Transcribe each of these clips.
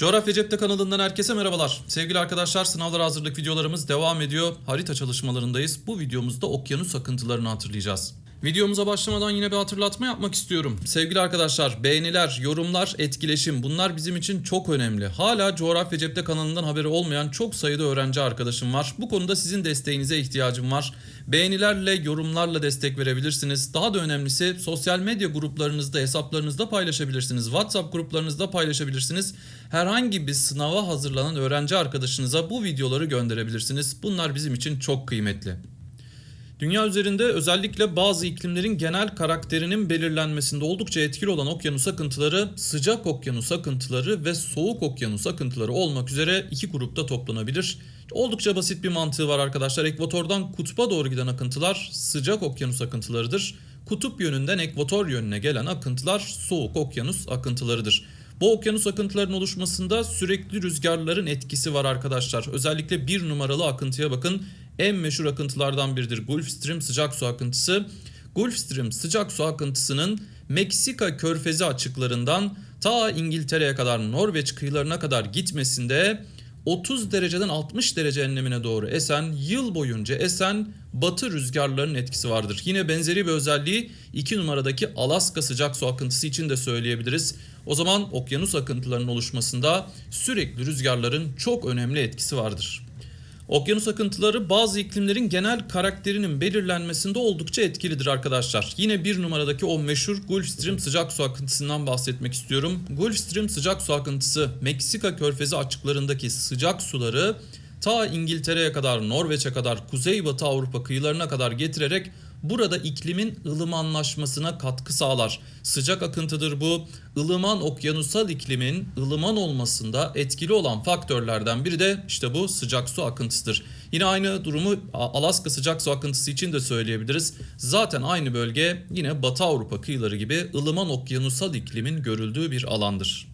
Coğrafya Cepte kanalından herkese merhabalar. Sevgili arkadaşlar sınavlara hazırlık videolarımız devam ediyor. Harita çalışmalarındayız. Bu videomuzda okyanus akıntılarını hatırlayacağız. Videomuza başlamadan yine bir hatırlatma yapmak istiyorum. Sevgili arkadaşlar beğeniler, yorumlar, etkileşim bunlar bizim için çok önemli. Hala Coğrafya Cepte kanalından haberi olmayan çok sayıda öğrenci arkadaşım var. Bu konuda sizin desteğinize ihtiyacım var. Beğenilerle, yorumlarla destek verebilirsiniz. Daha da önemlisi sosyal medya gruplarınızda, hesaplarınızda paylaşabilirsiniz. WhatsApp gruplarınızda paylaşabilirsiniz. Herhangi bir sınava hazırlanan öğrenci arkadaşınıza bu videoları gönderebilirsiniz. Bunlar bizim için çok kıymetli. Dünya üzerinde özellikle bazı iklimlerin genel karakterinin belirlenmesinde oldukça etkili olan okyanus akıntıları sıcak okyanus akıntıları ve soğuk okyanus akıntıları olmak üzere iki grupta toplanabilir. Oldukça basit bir mantığı var arkadaşlar. Ekvatordan kutba doğru giden akıntılar sıcak okyanus akıntılarıdır. Kutup yönünden ekvator yönüne gelen akıntılar soğuk okyanus akıntılarıdır. Bu okyanus akıntılarının oluşmasında sürekli rüzgarların etkisi var arkadaşlar. Özellikle bir numaralı akıntıya bakın. En meşhur akıntılardan biridir Gulf Stream sıcak su akıntısı. Gulf Stream sıcak su akıntısının Meksika körfezi açıklarından ta İngiltere'ye kadar Norveç kıyılarına kadar gitmesinde 30 dereceden 60 derece enlemine doğru esen, yıl boyunca esen batı rüzgarlarının etkisi vardır. Yine benzeri bir özelliği 2 numaradaki Alaska sıcak su akıntısı için de söyleyebiliriz. O zaman okyanus akıntılarının oluşmasında sürekli rüzgarların çok önemli etkisi vardır. Okyanus akıntıları bazı iklimlerin genel karakterinin belirlenmesinde oldukça etkilidir arkadaşlar. Yine bir numaradaki o meşhur Gulf Stream sıcak su akıntısından bahsetmek istiyorum. Gulf Stream sıcak su akıntısı Meksika körfezi açıklarındaki sıcak suları ta İngiltere'ye kadar, Norveç'e kadar, Kuzeybatı Avrupa kıyılarına kadar getirerek burada iklimin ılımanlaşmasına katkı sağlar. Sıcak akıntıdır bu. Ilıman okyanusal iklimin ılıman olmasında etkili olan faktörlerden biri de işte bu sıcak su akıntısıdır. Yine aynı durumu Alaska sıcak su akıntısı için de söyleyebiliriz. Zaten aynı bölge yine Batı Avrupa kıyıları gibi ılıman okyanusal iklimin görüldüğü bir alandır.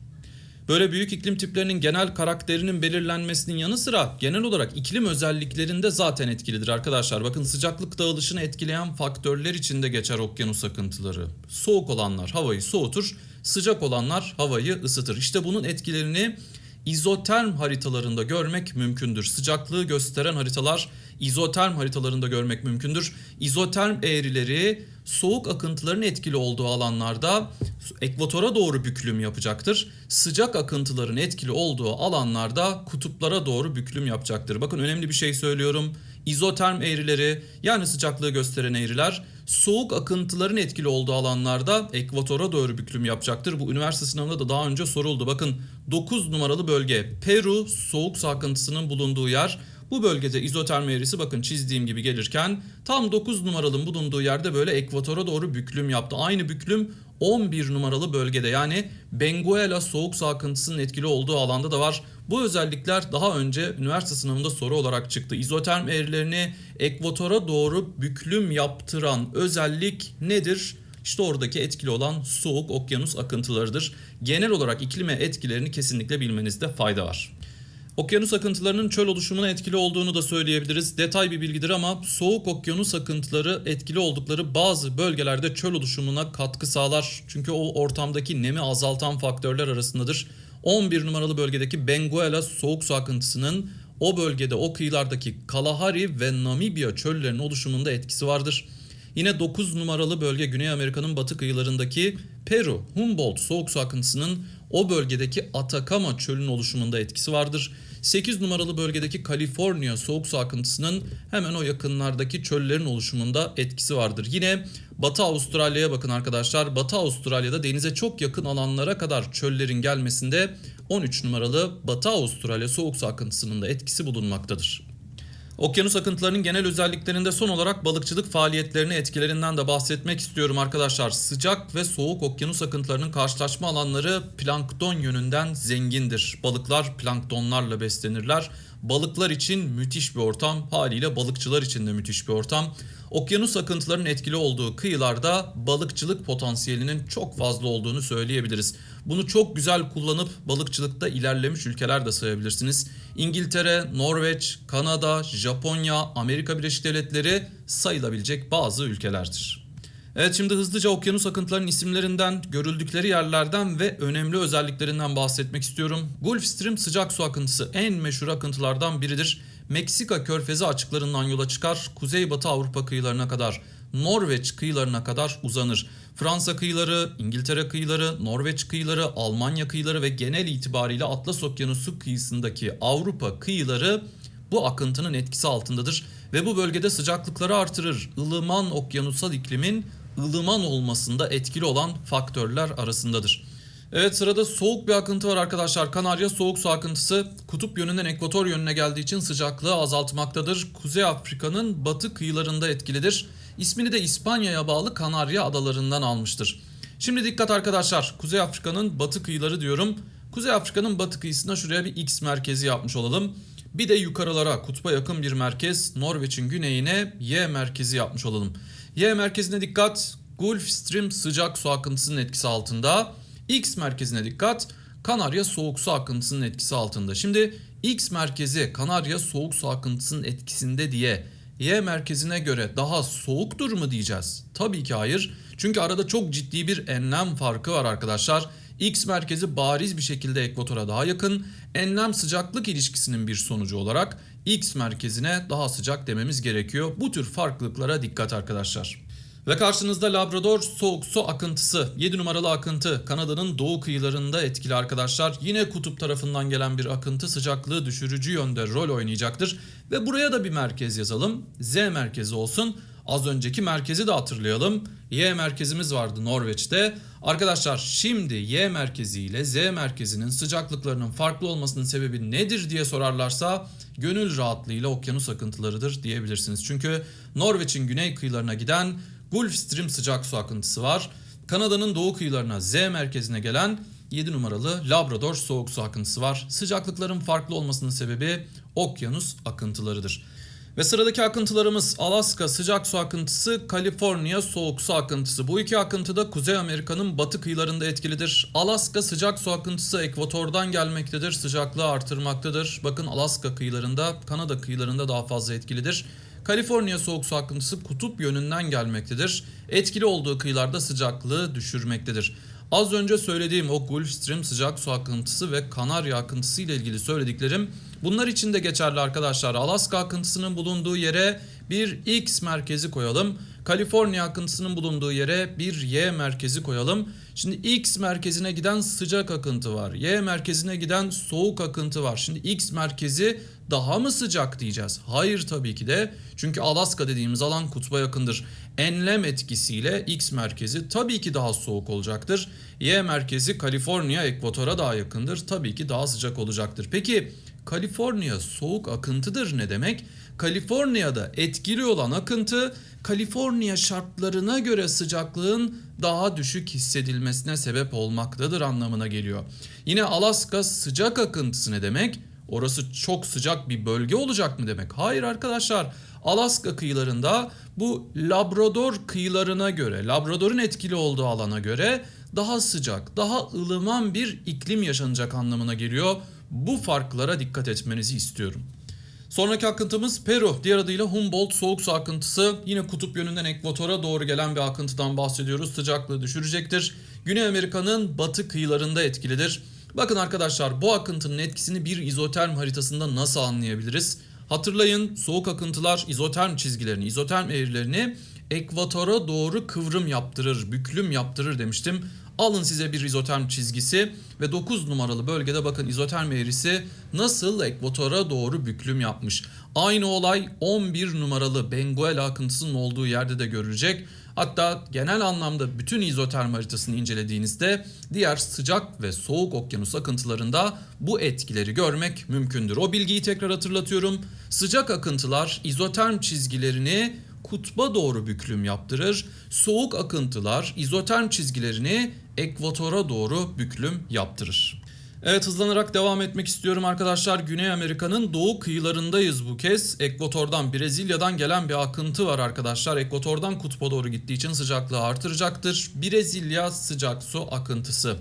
Böyle büyük iklim tiplerinin genel karakterinin belirlenmesinin yanı sıra genel olarak iklim özelliklerinde zaten etkilidir arkadaşlar. Bakın sıcaklık dağılışını etkileyen faktörler içinde geçer okyanus akıntıları. Soğuk olanlar havayı soğutur, sıcak olanlar havayı ısıtır. İşte bunun etkilerini izoterm haritalarında görmek mümkündür. Sıcaklığı gösteren haritalar izoterm haritalarında görmek mümkündür. İzoterm eğrileri soğuk akıntıların etkili olduğu alanlarda ekvatora doğru büklüm yapacaktır. Sıcak akıntıların etkili olduğu alanlarda kutuplara doğru büklüm yapacaktır. Bakın önemli bir şey söylüyorum. İzoterm eğrileri yani sıcaklığı gösteren eğriler soğuk akıntıların etkili olduğu alanlarda ekvatora doğru büklüm yapacaktır. Bu üniversite sınavında da daha önce soruldu. Bakın 9 numaralı bölge Peru soğuk akıntısının bulunduğu yer. Bu bölgede izoterm eğrisi bakın çizdiğim gibi gelirken tam 9 numaralının bulunduğu yerde böyle ekvatora doğru büklüm yaptı. Aynı büklüm 11 numaralı bölgede yani Benguela soğuk su akıntısının etkili olduğu alanda da var. Bu özellikler daha önce üniversite sınavında soru olarak çıktı. İzoterm eğrilerini ekvatora doğru büklüm yaptıran özellik nedir? İşte oradaki etkili olan soğuk okyanus akıntılarıdır. Genel olarak iklime etkilerini kesinlikle bilmenizde fayda var. Okyanus akıntılarının çöl oluşumuna etkili olduğunu da söyleyebiliriz. Detay bir bilgidir ama soğuk okyanus akıntıları etkili oldukları bazı bölgelerde çöl oluşumuna katkı sağlar. Çünkü o ortamdaki nemi azaltan faktörler arasındadır. 11 numaralı bölgedeki Benguela soğuk su akıntısının o bölgede o kıyılardaki Kalahari ve Namibya çöllerinin oluşumunda etkisi vardır. Yine 9 numaralı bölge Güney Amerika'nın batı kıyılarındaki Peru, Humboldt soğuk su akıntısının o bölgedeki Atacama çölünün oluşumunda etkisi vardır. 8 numaralı bölgedeki Kaliforniya soğuk su akıntısının hemen o yakınlardaki çöllerin oluşumunda etkisi vardır. Yine Batı Avustralya'ya bakın arkadaşlar. Batı Avustralya'da denize çok yakın alanlara kadar çöllerin gelmesinde 13 numaralı Batı Avustralya soğuk su akıntısının da etkisi bulunmaktadır. Okyanus akıntılarının genel özelliklerinde son olarak balıkçılık faaliyetlerini etkilerinden de bahsetmek istiyorum arkadaşlar. Sıcak ve soğuk okyanus akıntılarının karşılaşma alanları plankton yönünden zengindir. Balıklar planktonlarla beslenirler. Balıklar için müthiş bir ortam, haliyle balıkçılar için de müthiş bir ortam. Okyanus akıntılarının etkili olduğu kıyılarda balıkçılık potansiyelinin çok fazla olduğunu söyleyebiliriz. Bunu çok güzel kullanıp balıkçılıkta ilerlemiş ülkeler de sayabilirsiniz. İngiltere, Norveç, Kanada, Japonya, Amerika Birleşik Devletleri sayılabilecek bazı ülkelerdir. Evet şimdi hızlıca okyanus akıntılarının isimlerinden, görüldükleri yerlerden ve önemli özelliklerinden bahsetmek istiyorum. Gulf Stream sıcak su akıntısı en meşhur akıntılardan biridir. Meksika körfezi açıklarından yola çıkar, kuzeybatı Avrupa kıyılarına kadar, Norveç kıyılarına kadar uzanır. Fransa kıyıları, İngiltere kıyıları, Norveç kıyıları, Almanya kıyıları ve genel itibariyle Atlas Okyanusu kıyısındaki Avrupa kıyıları bu akıntının etkisi altındadır ve bu bölgede sıcaklıkları artırır. Ilıman okyanusal iklimin ılıman olmasında etkili olan faktörler arasındadır. Evet sırada soğuk bir akıntı var arkadaşlar. Kanarya soğuk su akıntısı kutup yönünden ekvator yönüne geldiği için sıcaklığı azaltmaktadır. Kuzey Afrika'nın batı kıyılarında etkilidir. İsmini de İspanya'ya bağlı Kanarya adalarından almıştır. Şimdi dikkat arkadaşlar. Kuzey Afrika'nın batı kıyıları diyorum. Kuzey Afrika'nın batı kıyısına şuraya bir X merkezi yapmış olalım. Bir de yukarılara kutba yakın bir merkez Norveç'in güneyine Y merkezi yapmış olalım. Y merkezine dikkat. Gulf Stream sıcak su akıntısının etkisi altında. X merkezine dikkat. Kanarya soğuk su akıntısının etkisi altında. Şimdi X merkezi Kanarya soğuk su akıntısının etkisinde diye Y merkezine göre daha soğuktur mu diyeceğiz? Tabii ki hayır. Çünkü arada çok ciddi bir enlem farkı var arkadaşlar. X merkezi bariz bir şekilde ekvatora daha yakın. Enlem sıcaklık ilişkisinin bir sonucu olarak X merkezine daha sıcak dememiz gerekiyor. Bu tür farklılıklara dikkat arkadaşlar. Ve karşınızda Labrador soğuk su akıntısı. 7 numaralı akıntı Kanada'nın doğu kıyılarında etkili arkadaşlar. Yine kutup tarafından gelen bir akıntı sıcaklığı düşürücü yönde rol oynayacaktır. Ve buraya da bir merkez yazalım. Z merkezi olsun. Az önceki merkezi de hatırlayalım. Y merkezimiz vardı Norveç'te. Arkadaşlar şimdi Y merkezi ile Z merkezinin sıcaklıklarının farklı olmasının sebebi nedir diye sorarlarsa gönül rahatlığıyla okyanus akıntılarıdır diyebilirsiniz. Çünkü Norveç'in güney kıyılarına giden Gulf Stream sıcak su akıntısı var. Kanada'nın doğu kıyılarına Z merkezine gelen 7 numaralı Labrador soğuk su akıntısı var. Sıcaklıkların farklı olmasının sebebi okyanus akıntılarıdır. Ve sıradaki akıntılarımız Alaska sıcak su akıntısı, Kaliforniya soğuk su akıntısı. Bu iki akıntı da Kuzey Amerika'nın batı kıyılarında etkilidir. Alaska sıcak su akıntısı ekvatordan gelmektedir, sıcaklığı artırmaktadır. Bakın Alaska kıyılarında, Kanada kıyılarında daha fazla etkilidir. Kaliforniya soğuk su akıntısı kutup yönünden gelmektedir. Etkili olduğu kıyılarda sıcaklığı düşürmektedir. Az önce söylediğim o Gulf Stream sıcak su akıntısı ve Kanarya akıntısı ile ilgili söylediklerim bunlar için de geçerli arkadaşlar. Alaska akıntısının bulunduğu yere bir X merkezi koyalım. Kaliforniya akıntısının bulunduğu yere bir Y merkezi koyalım. Şimdi X merkezine giden sıcak akıntı var. Y merkezine giden soğuk akıntı var. Şimdi X merkezi daha mı sıcak diyeceğiz? Hayır tabii ki de. Çünkü Alaska dediğimiz alan kutba yakındır. Enlem etkisiyle X merkezi tabii ki daha soğuk olacaktır. Y merkezi Kaliforniya ekvatora daha yakındır. Tabii ki daha sıcak olacaktır. Peki Kaliforniya soğuk akıntıdır ne demek? Kaliforniya'da etkili olan akıntı Kaliforniya şartlarına göre sıcaklığın daha düşük hissedilmesine sebep olmaktadır anlamına geliyor. Yine Alaska sıcak akıntısı ne demek? Orası çok sıcak bir bölge olacak mı demek? Hayır arkadaşlar. Alaska kıyılarında bu Labrador kıyılarına göre, Labrador'un etkili olduğu alana göre daha sıcak, daha ılıman bir iklim yaşanacak anlamına geliyor. Bu farklara dikkat etmenizi istiyorum. Sonraki akıntımız Peru, diğer adıyla Humboldt soğuk su akıntısı. Yine kutup yönünden ekvatora doğru gelen bir akıntıdan bahsediyoruz. Sıcaklığı düşürecektir. Güney Amerika'nın batı kıyılarında etkilidir. Bakın arkadaşlar bu akıntının etkisini bir izoterm haritasında nasıl anlayabiliriz? Hatırlayın soğuk akıntılar izoterm çizgilerini, izoterm eğrilerini ekvatora doğru kıvrım yaptırır, büklüm yaptırır demiştim. Alın size bir izoterm çizgisi ve 9 numaralı bölgede bakın izoterm eğrisi nasıl ekvatora doğru büklüm yapmış. Aynı olay 11 numaralı Benguela akıntısının olduğu yerde de görülecek. Hatta genel anlamda bütün izoterm haritasını incelediğinizde diğer sıcak ve soğuk okyanus akıntılarında bu etkileri görmek mümkündür. O bilgiyi tekrar hatırlatıyorum. Sıcak akıntılar izoterm çizgilerini kutba doğru büklüm yaptırır. Soğuk akıntılar izoterm çizgilerini ekvatora doğru büklüm yaptırır. Evet hızlanarak devam etmek istiyorum arkadaşlar. Güney Amerika'nın doğu kıyılarındayız bu kez. Ekvatordan, Brezilya'dan gelen bir akıntı var arkadaşlar. Ekvatordan kutba doğru gittiği için sıcaklığı artıracaktır. Brezilya sıcak su akıntısı.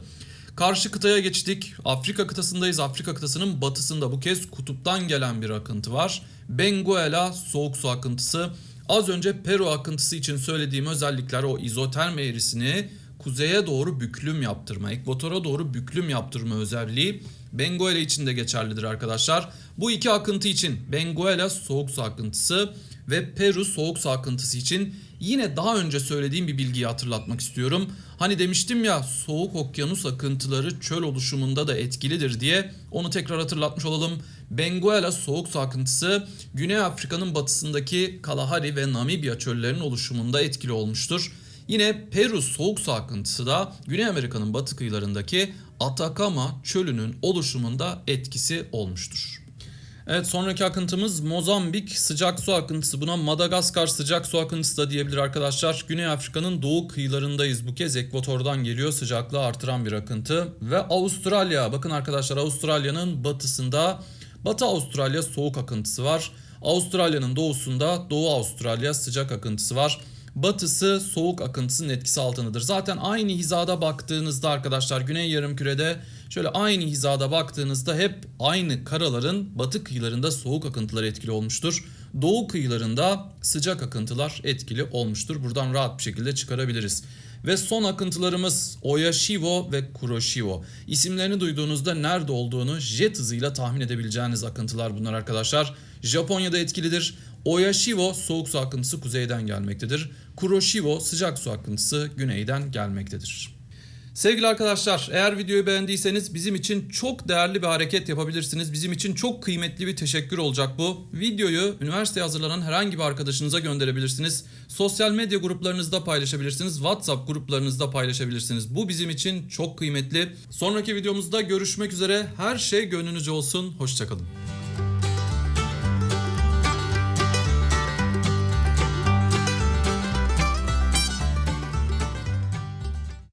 Karşı kıtaya geçtik. Afrika kıtasındayız. Afrika kıtasının batısında bu kez kutuptan gelen bir akıntı var. Benguela soğuk su akıntısı. Az önce Peru akıntısı için söylediğim özellikler o izoterm eğrisini kuzeye doğru büklüm yaptırma, ekvatora doğru büklüm yaptırma özelliği Benguela için de geçerlidir arkadaşlar. Bu iki akıntı için Benguela soğuk su akıntısı ve Peru soğuk su akıntısı için yine daha önce söylediğim bir bilgiyi hatırlatmak istiyorum. Hani demiştim ya soğuk okyanus akıntıları çöl oluşumunda da etkilidir diye onu tekrar hatırlatmış olalım. Benguela soğuk su akıntısı Güney Afrika'nın batısındaki Kalahari ve Namibya çöllerinin oluşumunda etkili olmuştur. Yine Peru soğuk su da Güney Amerika'nın batı kıyılarındaki Atacama çölünün oluşumunda etkisi olmuştur. Evet sonraki akıntımız Mozambik sıcak su akıntısı. Buna Madagaskar sıcak su akıntısı da diyebilir arkadaşlar. Güney Afrika'nın doğu kıyılarındayız. Bu kez ekvatordan geliyor sıcaklığı artıran bir akıntı. Ve Avustralya bakın arkadaşlar Avustralya'nın batısında Batı Avustralya soğuk akıntısı var. Avustralya'nın doğusunda Doğu Avustralya sıcak akıntısı var. Batısı soğuk akıntısının etkisi altındadır. Zaten aynı hizada baktığınızda arkadaşlar Güney Yarımküre'de şöyle aynı hizada baktığınızda hep aynı karaların batı kıyılarında soğuk akıntılar etkili olmuştur. Doğu kıyılarında sıcak akıntılar etkili olmuştur. Buradan rahat bir şekilde çıkarabiliriz. Ve son akıntılarımız Oyashiwo ve Kuroshiwo. İsimlerini duyduğunuzda nerede olduğunu jet hızıyla tahmin edebileceğiniz akıntılar bunlar arkadaşlar. Japonya'da etkilidir. Oyashiwo soğuk su akıntısı kuzeyden gelmektedir. Kuroshiwo sıcak su akıntısı güneyden gelmektedir. Sevgili arkadaşlar eğer videoyu beğendiyseniz bizim için çok değerli bir hareket yapabilirsiniz. Bizim için çok kıymetli bir teşekkür olacak bu. Videoyu üniversiteye hazırlanan herhangi bir arkadaşınıza gönderebilirsiniz. Sosyal medya gruplarınızda paylaşabilirsiniz. WhatsApp gruplarınızda paylaşabilirsiniz. Bu bizim için çok kıymetli. Sonraki videomuzda görüşmek üzere. Her şey gönlünüzce olsun. Hoşçakalın.